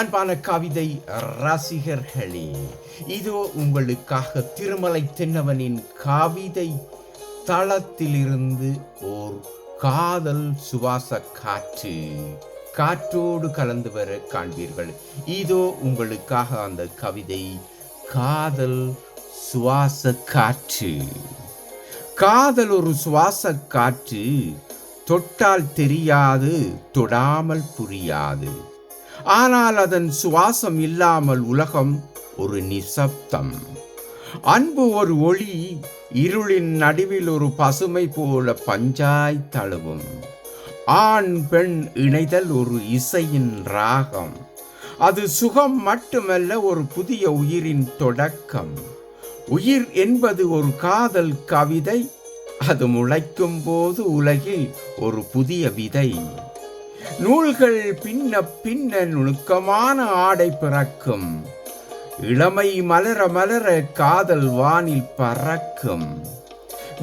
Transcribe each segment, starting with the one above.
அன்பான கவிதை ரசிகர்களே இதோ உங்களுக்காக திருமலை தென்னவனின் கவிதை தளத்திலிருந்து ஓர் காதல் சுவாச காற்று காற்றோடு கலந்து வர காண்பீர்கள். இதோ உங்களுக்காக அந்த கவிதை காதல் சுவாச காற்று. காதல் ஒரு சுவாச காற்று தொட்டால் தெரியாது தொடாமல் புரியாது. ஆனால் அதன் சுவாசம் இல்லாமல் உலகம் ஒரு நிசப்தம். அன்பு ஒரு ஒளி இருளின் நடுவில் ஒரு பசுமை போல பஞ்சாய் தழுவும். ஆண் பெண் இணைதல் ஒரு இசையின் ராகம். அது சுகம் மட்டுமல்ல ஒரு புதிய உயிரின் தொடக்கம். உயிர் என்பது ஒரு காதல் கவிதை அது முளைக்கும் போது உலகில் ஒரு புதிய விதை. நூல்கள் பின்ன பின்ன நுணுக்கமான ஆடை பிறக்கும். இளமை மலர மலர காதல் வானில் பறக்கும்.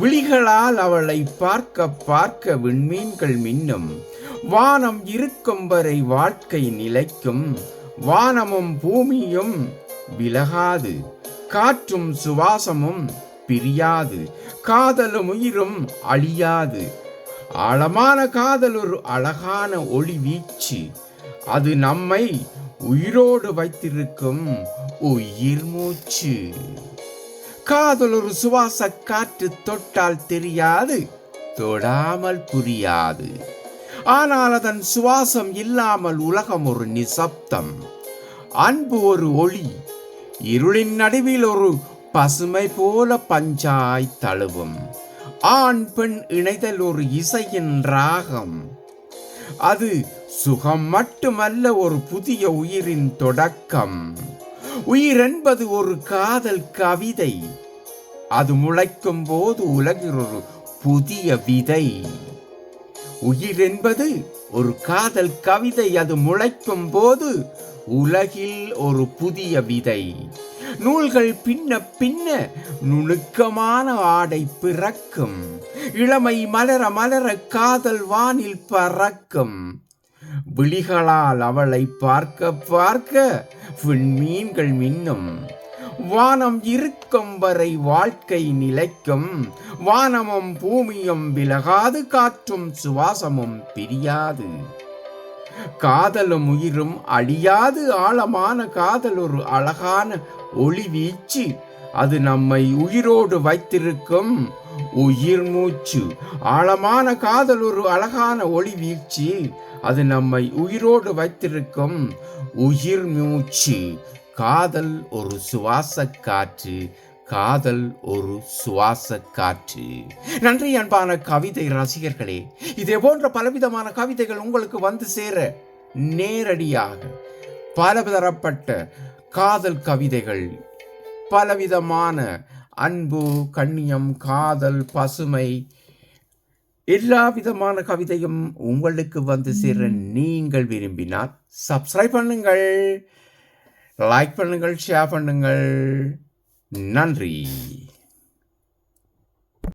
விழிகளால் அவளை பார்க்க பார்க்க விண்மீன்கள் மின்னும். வானம் இருக்கும் வரை வாழ்க்கை நிலைக்கும். வானமும் பூமியும் விலகாது. காற்றும் சுவாசமும் பிரியாது. காதலும் உயிரும் அழியாது. ஆழமான காதல் ஒரு அழகான ஒளி வீச்சு. அது நம்மை உயிரோடு வைத்திருக்கும் உயிர் மூச்சு. காதல் ஒரு சுவாச காற்று தொட்டால் தெரியாது தொடாமல் புரியாது. ஆனால் அதன் சுவாசம் இல்லாமல் உலகம் ஒரு நிசப்தம். அன்பு ஒரு ஒளி இருளின் நடுவில் ஒரு பசுமை போல பஞ்சாய் தழுவும். ஆண் பெண் இணைதல் ஒரு இசையின் ராகம். அது சுகம் மட்டுமல்ல ஒரு புதிய உயிரின் தொடக்கம். உயிர் என்பது ஒரு காதல் கவிதை. அது முளைக்கும் போது உலகில் ஒரு புதிய விதை. உயிர் என்பது ஒரு காதல் கவிதை. அது முளைக்கும் போது உலகில் ஒரு புதிய விதை. நூல்கள் பின்ன பின்ன நுணுக்கமான ஆடை பிறக்கும். இளமை மலர மலர காதல் வானில் பறக்கும். விழிகளால் அவளை பார்க்க பார்க்க விண்மீன்கள் மின்னும். வானம் இருக்கும் வரை வாழ்க்கை நிலைக்கும். வானமும் பூமியும் விலகாது காற்றும் சுவாசமும் பிரியாது. காதலும் உயிரும் அழியாது ஆழமான காதல் ஒரு அழகான ஒளி வீச்சு. அது நம்மை உயிரோடு வைத்திருக்கும் உயிர் மூச்சு. ஆழமான காதல் ஒரு அழகான ஒளி வீழ்ச்சி அது நம்மை உயிரோடு வைத்திருக்கும் உயிர் மூச்சு. காதல் ஒரு சுவாச காற்று. காதல் ஒரு சுவாச காற்று. நன்றி அன்பான கவிதை ரசிகர்களே. இதே போன்ற பலவிதமான கவிதைகள் உங்களுக்கு வந்து சேர நேரடியாக பலதரப்பட்ட காதல் கவிதைகள். பலவிதமான அன்பு கண்ணியம் காதல் பசுமை எல்லா விதமான கவிதையும் உங்களுக்கு வந்து சேர நீங்கள் விரும்பினால் சப்ஸ்கிரைப் பண்ணுங்கள் லைக் பண்ணுங்கள் ஷேர் பண்ணுங்கள். நன்றி.